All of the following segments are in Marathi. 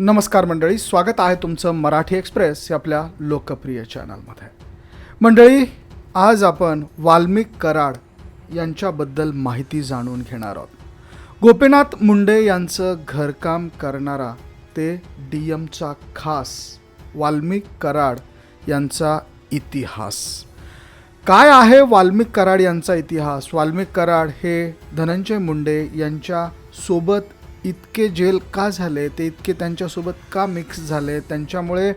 नमस्कार मंडळी स्वागत आहे तुमचं मराठी एक्सप्रेस या आपल्या लोकप्रिय चॅनलमध्ये. मंडळी आज आपण वाल्मिक कराड यांच्याबद्दल माहिती जाणून घेणार आहोत. गोपीनाथ मुंडे यांचं घरकाम करणारा ते डी एमचा खास वाल्मिक कराड यांचा इतिहास. काय आहे वाल्मिक कराड यांचा इतिहास? वाल्मिक कराड हे धनंजय मुंडे यांच्या सोबत इतके जेल का झाले? ते इतके त्यांच्यासोबत का मिक्स झाले? त्यांच्यामुळे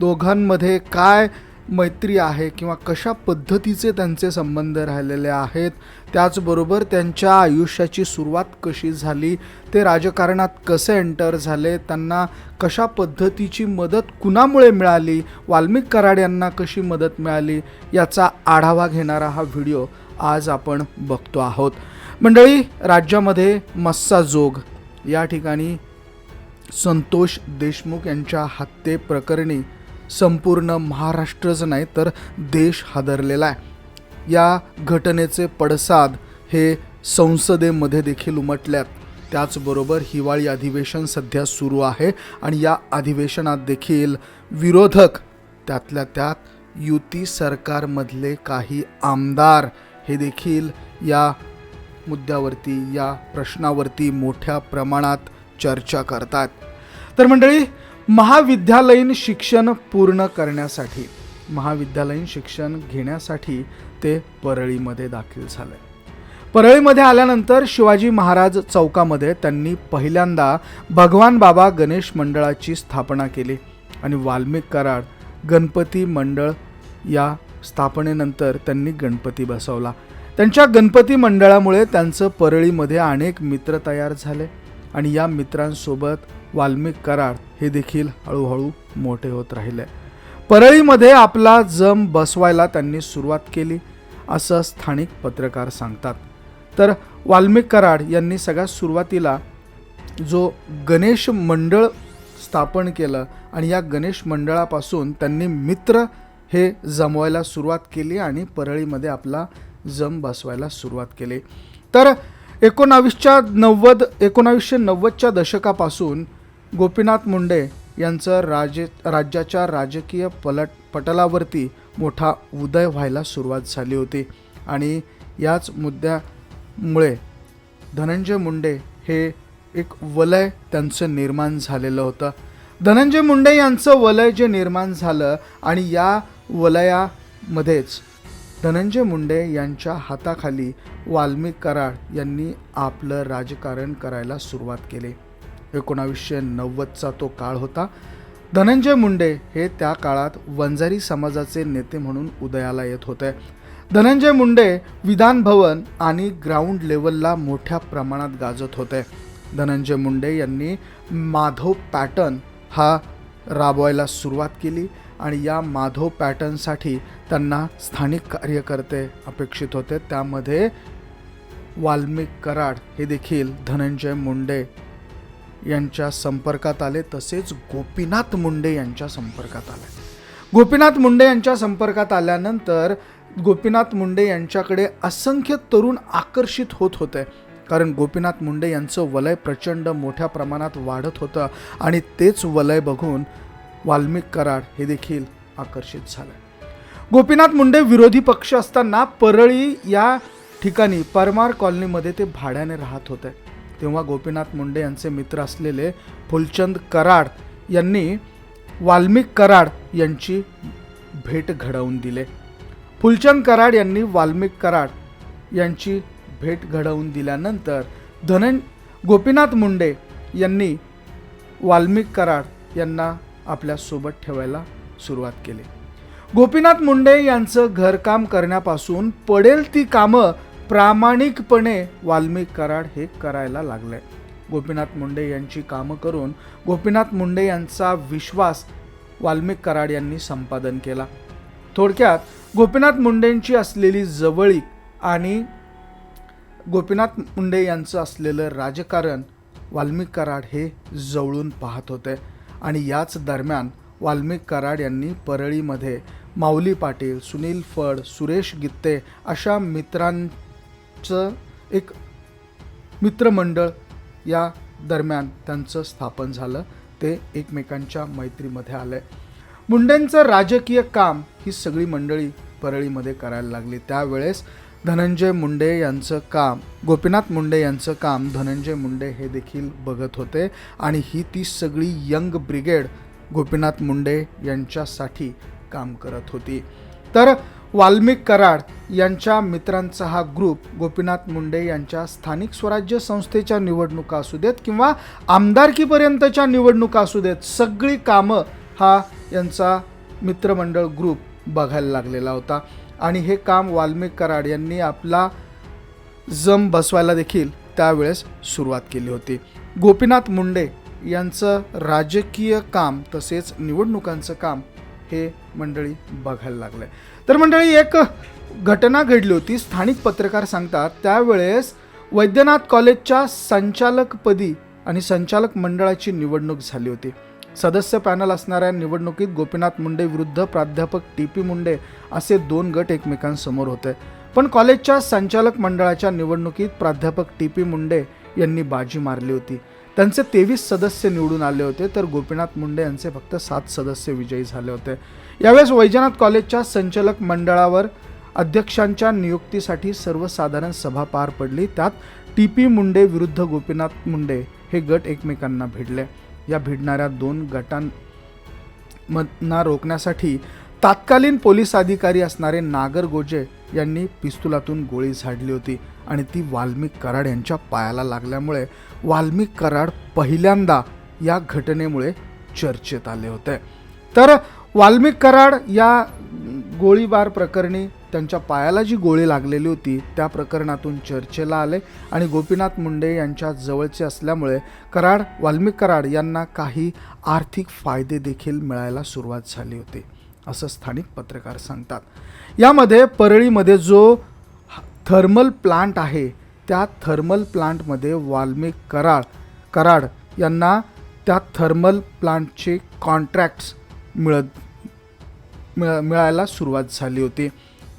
दोघांमध्ये काय मैत्री आहे किंवा कशा पद्धतीचे त्यांचे संबंध राहिलेले आहेत? त्याचबरोबर त्यांच्या आयुष्याची सुरुवात कशी झाली? ते राजकारणात कसे एंटर झाले? त्यांना कशा पद्धतीची मदत कुणामुळे मिळाली? वाल्मिक कराड यांना कशी मदत मिळाली? याचा आढावा घेणारा हा व्हिडिओ आज आपण बघतो आहोत. मंडळी राज्यामध्ये मस्साजोग या ठिकाणी संतोष देशमुख यांच्या हत्येप्रकरणी संपूर्ण महाराष्ट्रच नाही तर देश हादरलेला आहे. या घटनेचे पडसाद हे संसदेमध्ये देखील उमटल्यात. त्याचबरोबर हिवाळी अधिवेशन सध्या सुरू आहे आणि या अधिवेशनात देखील विरोधक त्यातल्या त्यात युती सरकारमधले काही आमदार हे देखील या मुद्द्यावरती या प्रश्नावरती मोठ्या प्रमाणात चर्चा करतात. तर मंडळी महाविद्यालयीन शिक्षण पूर्ण करण्यासाठी महाविद्यालयीन शिक्षण घेण्यासाठी ते परळीमध्ये दाखल झाले. परळीमध्ये आल्यानंतर शिवाजी महाराज चौकामध्ये त्यांनी पहिल्यांदा भगवान बाबा गणेश मंडळाची स्थापना केली आणि वाल्मिक कराड गणपती मंडळ या स्थापनेनंतर त्यांनी गणपती बसवला. त्यांच्या गणपती मंडळामुळे त्यांचं परळीमध्ये अनेक मित्र तयार झाले आणि या मित्रांसोबत वाल्मिक कराड हे देखील हळूहळू मोठे होत राहिले. परळीमध्ये आपला जम बसवायला त्यांनी सुरुवात केली असं स्थानिक पत्रकार सांगतात. तर वाल्मिक कराड यांनी सगळ्यात सुरुवातीला जो गणेश मंडळ स्थापन केलं आणि या गणेश मंडळापासून त्यांनी मित्र हे जमवायला सुरुवात केली आणि परळीमध्ये आपला जम बसवायला सुरुवात केली. तर एकोणावीसच्या नव्वद एकोणावीसशे नव्वदच्या दशकापासून गोपीनाथ मुंडे यांचं राजे राज्याच्या राजकीय पलट पटलावरती मोठा उदय व्हायला सुरुवात झाली होती. आणि याच मुद्द्यामुळे धनंजय मुंडे हे एक वलय त्यांचं निर्माण झालेलं होतं. धनंजय मुंडे यांचं वलय जे निर्माण झालं आणि या वलयामध्येच धनंजय मुंडे यांच्या हाताखाली वाल्मिक कराड यांनी आपलं राजकारण करायला सुरुवात केली. एकोणावीसशे नव्वदचा तो काळ होता. धनंजय मुंडे हे त्या काळात वंजारी समाजाचे नेते म्हणून उदयाला येत होते. धनंजय मुंडे विधान भवन आणि ग्राउंड लेवलला मोठ्या प्रमाणात गाजत होते. धनंजय मुंडे यांनी माधव पॅटर्न हा राबवायला सुरुवात केली. आणि या माधव पॅटर्नसाठी त्यांना स्थानिक कार्यकर्ते अपेक्षित होते. त्यामध्ये वाल्मिक कराड हे देखील धनंजय मुंडे यांच्या संपर्कात आले तसेच गोपीनाथ मुंडे यांच्या संपर्कात आले. गोपीनाथ मुंडे यांच्या संपर्कात आल्यानंतर गोपीनाथ मुंडे यांच्याकडे असंख्य तरुण आकर्षित होत होते. कारण गोपीनाथ मुंडे यांचं वलय प्रचंड मोठ्या प्रमाणात वाढत होतं आणि तेच वलय बघून वाल्मिक कराड हे देखील आकर्षित झालं गोपीनाथ मुंडे विरोधी पक्ष असताना परळी या ठिकाणी परमार कॉलनीमध्ये ते भाड्याने राहत होते. तेव्हा गोपीनाथ मुंडे यांचे मित्र असलेले फुलचंद कराड यांनी वाल्मिक कराड यांची भेट घडवून दिले. फुलचंद कराड यांनी वाल्मिक कराड यांची भेट घडवून दिल्यानंतर धनन गोपीनाथ मुंडे यांनी वाल्मिक कराड यांना आपल्यासोबत ठेवायला सुरुवात केली. गोपीनाथ मुंडे यांचं घरकाम करण्यापासून पडेल ती कामं प्रामाणिकपणे वाल्मिक कराड हे करायला लागले. गोपीनाथ मुंडे यांची कामं करून गोपीनाथ मुंडे यांचा विश्वास वाल्मिक कराड यांनी संपादन केला. थोडक्यात गोपीनाथ मुंडेंची असलेली जवळीक आणि गोपीनाथ मुंडे यांचं असलेलं राजकारण वाल्मिक कराड हे जवळून पाहत होते. आणि याच दरम्यान वाल्मिक कराड यांनी परळीमध्ये माऊली पाटील सुनील फड सुरेश गित्ते अशा मित्रांचं एक मित्रमंडळ या दरम्यान त्यांचं स्थापन झालं. ते एकमेकांच्या मैत्रीमध्ये आलंय मुंडेंचं राजकीय काम ही सगळी मंडळी परळीमध्ये करायला लागली. त्यावेळेस धनंजय मुंडे यांचं काम गोपीनाथ मुंडे यांचं काम धनंजय मुंडे हे देखील बघत होते. आणि ही ती सगळी यंग ब्रिगेड गोपीनाथ मुंडे यांच्यासाठी काम करत होती. तर वाल्मिक कराड यांच्या मित्रांचा हा ग्रुप गोपीनाथ मुंडे यांच्या स्थानिक स्वराज्य संस्थेच्या निवडणुका असू देत किंवा आमदारकीपर्यंतच्या निवडणुका असू देत सगळी कामं हा यांचा मित्रमंडळ ग्रुप बघायला लागलेला होता. आणि हे काम वाल्मिक कराड यांनी आपला जम बसवायला देखील त्यावेळेस सुरुवात केली होती. गोपीनाथ मुंडे यांचं राजकीय काम तसेच निवडणुकांचं काम हे मंडळी बघायला लागलंय तर मंडळी एक घटना घडली होती. स्थानिक पत्रकार सांगतात त्यावेळेस वैद्यनाथ कॉलेजच्या संचालकपदी आणि संचालक मंडळाची निवडणूक झाली होती. सदस्य पॅनल असणाऱ्या निवडणुकीत गोपीनाथ मुंडे विरुद्ध प्राध्यापक टी पी मुंडे असे दोन गट एकमेकांसमोर होते. पण कॉलेजच्या संचालक मंडळाच्या निवडणुकीत प्राध्यापक टी पी मुंडे यांनी बाजी मारली होती. त्यांचे तेवीस सदस्य निवडून आले होते तर गोपीनाथ मुंडे यांचे फक्त सात सदस्य विजयी झाले होते. यावेळेस वैजनाथ कॉलेजच्या संचालक मंडळावर अध्यक्षांच्या नियुक्तीसाठी सर्वसाधारण सभा पार पडली. त्यात टी पी मुंडे विरुद्ध गोपीनाथ मुंडे हे गट एकमेकांना भिडले. या भिडणाऱ्या दोन गटांना रोखण्यासाठी तात्कालीन पोलीस अधिकारी असणारे नागर गोजे यांनी पिस्तुलातून गोळी झाडली होती आणि ती वाल्मिक कराड यांच्या पायाला लागल्यामुळे वाल्मिक कराड पहिल्यांदा या घटनेमुळे चर्चेत आले होते. तर वाल्मिक कराड या गोळीबार प्रकरणी त्यांच्या पायाला जी गोळी लागलेली होती त्या प्रकरणातून चर्चेला आले आणि गोपीनाथ मुंडे यांच्या जवळचे असल्यामुळे कराड वाल्मिक कराड यांना काही आर्थिक फायदे देखील मिळायला सुरुवात झाली होती असं स्थानिक पत्रकार सांगतात. यामध्ये परळीमध्ये जो थर्मल प्लांट आहे त्या थर्मल प्लांटमध्ये वाल्मिक कराड कराड यांना त्या थर्मल प्लांटचे कॉन्ट्रॅक्ट्स मिळत मिळ मिळायला सुरुवात झाली होती.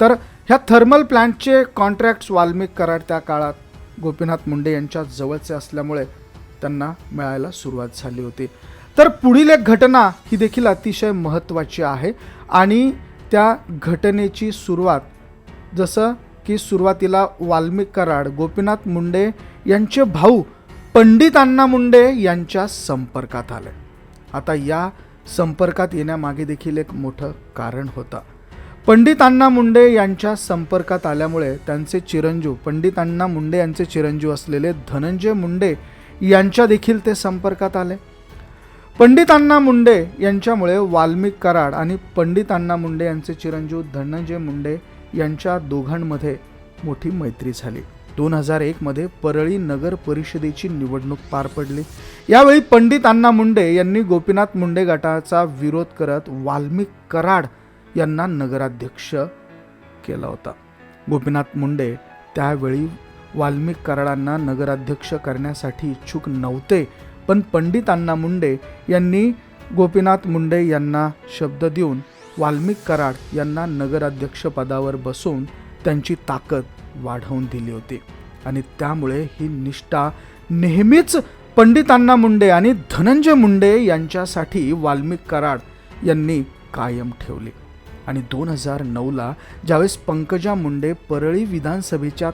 तर ह्या थर्मल प्लांटचे कॉन्ट्रॅक्ट्स वाल्मिक कराड त्या काळात गोपीनाथ मुंडे यांच्या जवळचे असल्यामुळे त्यांना मिळायला सुरुवात झाली होती. तर पुढील एक घटना ही देखील अतिशय महत्त्वाची आहे आणि त्या घटनेची सुरुवात जसं की सुरुवातीला वाल्मिक कराड गोपीनाथ मुंडे यांचे भाऊ पंडित अण्णा मुंडे यांच्या संपर्कात आले. आता या संपर्कात येण्यामागे देखील एक मोठं कारण होतं. पंडित अण्णा मुंडे यांच्या संपर्कात आल्यामुळे त्यांचे चिरंजीव पंडित अण्णा मुंडे यांचे चिरंजीव असलेले धनंजय मुंडे यांच्या देखील ते संपर्कात आले. पंडित अण्णा मुंडे यांच्यामुळे वाल्मिक कराड आणि पंडित अण्णा मुंडे यांचे चिरंजीव धनंजय मुंडे यांच्या दोघांमध्ये मोठी मैत्री झाली. दोन हजार एकमध्ये परळी नगर परिषदेची निवडणूक पार पडली. यावेळी पंडित अण्णा मुंडे यांनी गोपीनाथ मुंडे गटाचा विरोध करत वाल्मिक कराड यांना नगराध्यक्ष केला होता. गोपीनाथ मुंडे त्यावेळी वाल्मिक कराडांना नगराध्यक्ष करण्यासाठी इच्छुक नव्हते पण पंडित अण्णा मुंडे यांनी गोपीनाथ मुंडे यांना शब्द देऊन वाल्मिक कराड यांना नगराध्यक्ष पदावर बसवून त्यांची ताकद वाढवून दिली होती. आणि त्यामुळे ही निष्ठा नेहमीच पंडित अण्णा मुंडे आणि धनंजय मुंडे यांच्यासाठी वाल्मिक कराड यांनी कायम ठेवली. आणि दोन हजार नऊला ज्यावेळेस पंकजा मुंडे परळी विधानसभेच्या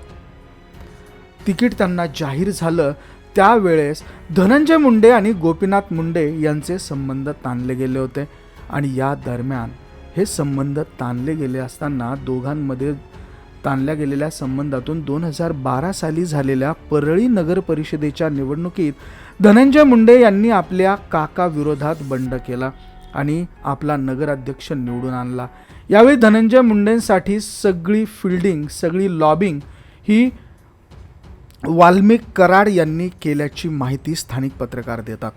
तिकीट त्यांना जाहीर झालं त्यावेळेस धनंजय मुंडे आणि गोपीनाथ मुंडे यांचे संबंध ताणले गेले होते. आणि या दरम्यान हे संबंध ताणले गेले असताना दोघांमध्ये ताणल्या गेलेल्या संबंधातून दोन हजार बारा साली झालेल्या परळी नगर परिषदेच्या निवडणुकीत धनंजय मुंडे यांनी आपल्या काकाविरोधात बंड केला. आणि आपला नगराध्यक्ष निवडून आणला. यावेळी धनंजय मुंडेंसाठी सगळी फिल्डिंग सगळी लॉबिंग ही वाल्मिक कराड यांनी केल्याची माहिती स्थानिक पत्रकार देतात.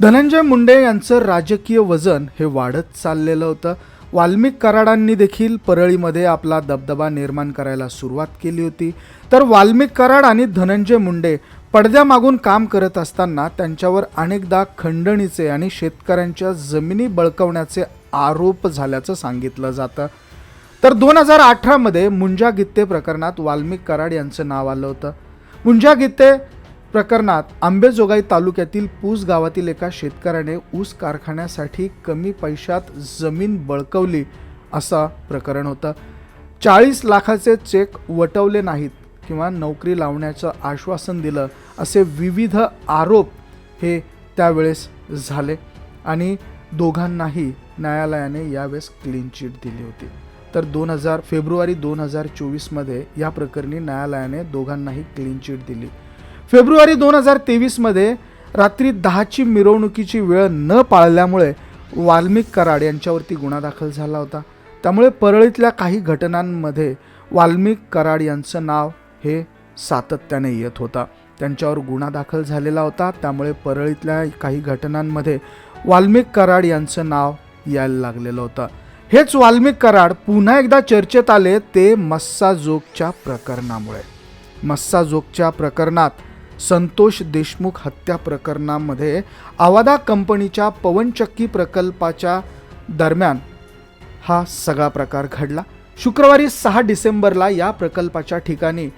धनंजय मुंडे यांचं राजकीय वजन हे वाढत चाललेलं होतं. वाल्मिक कराडांनी देखील परळीमध्ये आपला दबदबा निर्माण करायला सुरुवात केली होती. तर वाल्मिक कराड आणि धनंजय मुंडे पडद्यामागून काम करत असताना त्यांच्यावर अनेकदा खंडणीचे आणि शेतकऱ्यांच्या जमिनी बळकवण्याचे आरोप झाल्याचं सांगितलं जातं. तर दोन हजार अठरामध्ये मुंजा गित्ते प्रकरणात वाल्मिक कराड यांचं नाव आलं होतं. मुंजा गित्ते प्रकरणात आंबेजोगाई तालुक्यातील पूस गावातील एका शेतकऱ्याने ऊस कारखान्यासाठी कमी पैशात जमीन बळकवली असं प्रकरण होतं. चाळीस लाखाचे चेक वटवले नाहीत. किंवा नोकरी लावण्याचं आश्वासन दिलं असे विविध आरोप हे त्यावेळेस झाले. आणि दोघांनाही न्यायालयाने यावेळेस क्लीन चिट दिली होती. तर दोन हजार फेब्रुवारी दोन हजार चोवीसमध्ये या प्रकरणी न्यायालयाने दोघांनाही क्लीन चिट दिली. फेब्रुवारी दोन हजार तेवीसमध्ये रात्री दहाची मिरवणुकीची वेळ न पाळल्यामुळे वाल्मिक कराड यांच्यावरती गुन्हा दाखल झाला होता. त्यामुळे परळीतल्या काही घटनांमध्ये वाल्मिक कराड यांचं नाव हे सातत्याने येत होता. त्यांच्यावर गुन्हा दाखल झालेला होता. त्यामुळे परळीतल्या काही घटनांमध्ये वाल्मिक कराड यांचं नाव यायला लागलेलं होतं. हेच वाल्मिक कराड पुन्हा एकदा चर्चेत आले ते मस्साजोगच्या प्रकरणामुळे. मस्साजोगच्या प्रकरणात संतोष देशमुख हत्या प्रकरणामध्ये आवादा कंपनीच्या पवनचक्की प्रकल्पाच्या दरम्यान हा सगळा प्रकार घडला. शुक्रवारी सहा डिसेंबरला या प्रकल्पाच्या ठिकाणी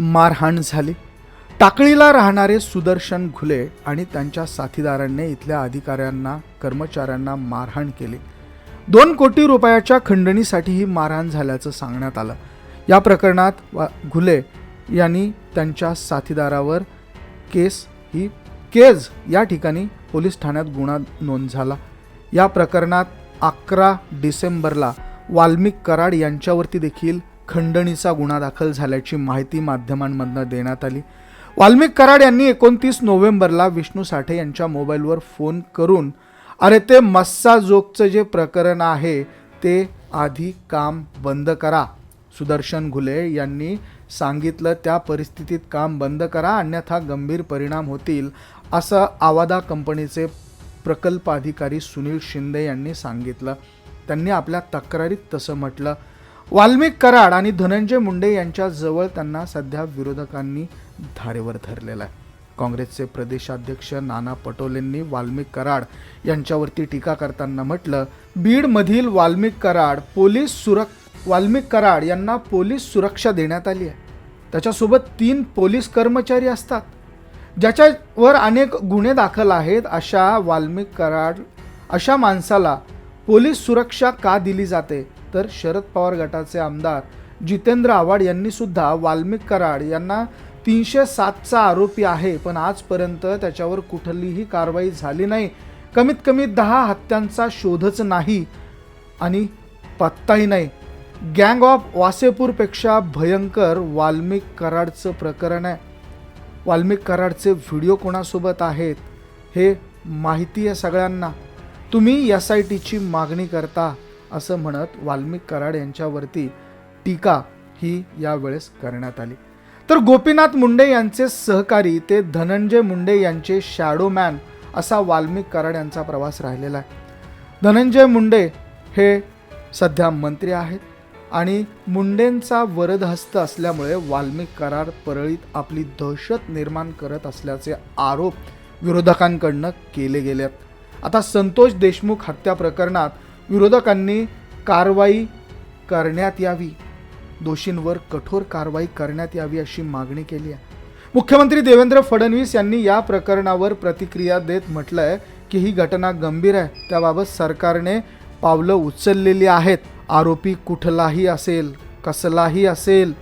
मारहाण झाली. टाकळीला राहणारे सुदर्शन घुले आणि त्यांच्या साथीदारांनी इथल्या अधिकाऱ्यांना कर्मचाऱ्यांना मारहाण केली. दोन कोटी रुपयाच्या खंडणीसाठी ही मारहाण झाल्याचं सांगण्यात आलं. या प्रकरणात वा घुले यांनी त्यांच्या साथीदारावर केस ही केज या ठिकाणी पोलीस ठाण्यात गुन्हा नोंद झाला. या प्रकरणात अकरा डिसेंबरला वाल्मिक कराड यांच्यावरती देखील खंडणीचा गुन्हा दाखल झाल्याची माहिती माध्यमांमधनं देण्यात आली. वाल्मिक कराड यांनी एकोणतीस नोव्हेंबरला विष्णू साठे यांच्या मोबाईलवर फोन करून अरे ते मस्साजोगचं जे प्रकरण आहे ते आधी काम बंद करा. सुदर्शन घुले यांनी सांगितलं त्या परिस्थितीत काम बंद करा अन्यथा गंभीर परिणाम होतील असं आवादा कंपनीचे प्रकल्प अधिकारी सुनील शिंदे यांनी सांगितलं. त्यांनी आपल्या तक्रारीत तसं म्हटलं वाल्मिक कराड आणि धनंजय मुंडे यांच्या जवळ त्यांना सध्या विरोधकांनी धारेवर धरलेला आहे. काँग्रेसचे प्रदेशाध्यक्ष नाना पटोलेंनी वाल्मिक कराड यांच्यावरती टीका करताना म्हटलं बीडमधील वाल्मिक कराड पोलीस सुरक वाल्मिक कराड यांना पोलीस सुरक्षा देण्यात आली आहे. त्याच्यासोबत तीन पोलीस कर्मचारी असतात. ज्याच्यावर अनेक गुन्हे दाखल आहेत अशा वाल्मिक कराड अशा माणसाला पोलीस सुरक्षा का दिली जाते? तर शरद पवार गटाचे आमदार जितेंद्र आव्हाड यांनी सुद्धा वाल्मिक कराड यांना तीनशे सातचा आरोपी आहे पण आजपर्यंत त्याच्यावर कुठलीही कारवाई झाली नाही. कमीत कमी दहा हत्यांचा शोधच नाही आणि पत्ताही नाही. गँग ऑफ वासेपूरपेक्षा भयंकर वाल्मिक कराडचं प्रकरण आहे. वाल्मिक कराडचे व्हिडिओ कोणासोबत आहेत हे माहिती आहे सगळ्यांना. तुम्ही एस आय टीची मागणी करता. असं म्हणत वाल्मिक कराड यांच्यावरती टीका ही यावेळेस करण्यात आली. तर गोपीनाथ मुंडे यांचे सहकारी ते धनंजय मुंडे यांचे शॅडो मॅन असा वाल्मिक कराड यांचा प्रवास राहिलेला आहे. धनंजय मुंडे हे सध्या मंत्री आहेत आणि मुंडेंचा वरदहस्त असल्यामुळे वाल्मिक करार परळीत आपली दहशत निर्माण करत असल्याचे आरोप विरोधकांकडनं केले गेलेत. आता संतोष देशमुख हत्या प्रकरणात विरोधकांनी कारवाई करण्यात यावी. दोषींवर कठोर कारवाई करण्यात यावी अशी मागणी केली आहे. मुख्यमंत्री देवेंद्र फडणवीस यांनी या प्रकरणावर प्रतिक्रिया देत म्हटलंय की ही घटना गंभीर आहे. त्याबाबत सरकारने पावलं उचललेली आहेत. आरोपी कुठलाही असेल कसलाही असेल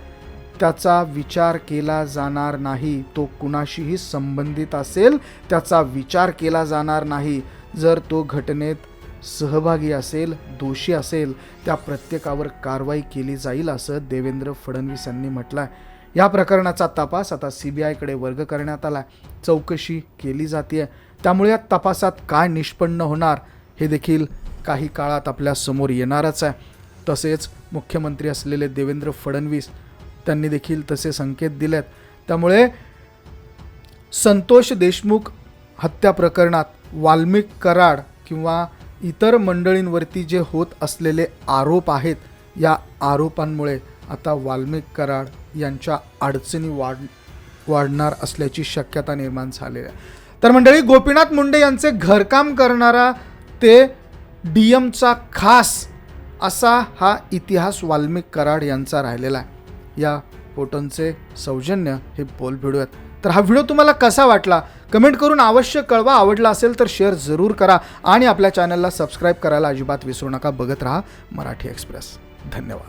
त्याचा विचार केला जाणार नाही. तो कुणाशीही संबंधित असेल त्याचा विचार केला जाणार नाही. जर तो घटनेत सहभागी असेल दोषी असेल त्या प्रत्येकावर कारवाई केली जाईल असं देवेंद्र फडणवीस यांनी म्हटलं आहे या प्रकरणाचा तपास आता सी बी आयकडे वर्ग करण्यात आला चौकशी केली जाते त्यामुळे या तपासात काय निष्पन्न होणार हे देखील काही काळात आपल्यासमोर येणारच आहे. तसेच मुख्यमंत्री असलेले देवेंद्र फडणवीस त्यांनी देखील तसे संकेत दिलेत. त्यामुळे संतोष देशमुख हत्या प्रकरणात वाल्मिक कराड किंवा इतर मंडळींवरती जे होत असलेले आरोप आहेत या आरोपांमुळे आता वाल्मिक कराड यांच्या अडचणी वाढ वाढणार असल्याची शक्यता निर्माण झालेली आहे. तर मंडळी गोपीनाथ मुंडे यांचे घरकाम करणारा ते डी एमचा खास असा हा इतिहास वाल्मिक कराड यांचा राहिलेला आहे. या फोटोंचे सौजन्य हे बोल भिडूयात. तर हा व्हिडिओ तुम्हाला कसा वाटला? कमेंट करून अवश्य कळवा. आवडला असेल तर शेअर जरूर करा आणि आपल्या चॅनलला सबस्क्राईब करायला अजिबात विसरू नका. बघत राहा मराठी एक्सप्रेस. धन्यवाद.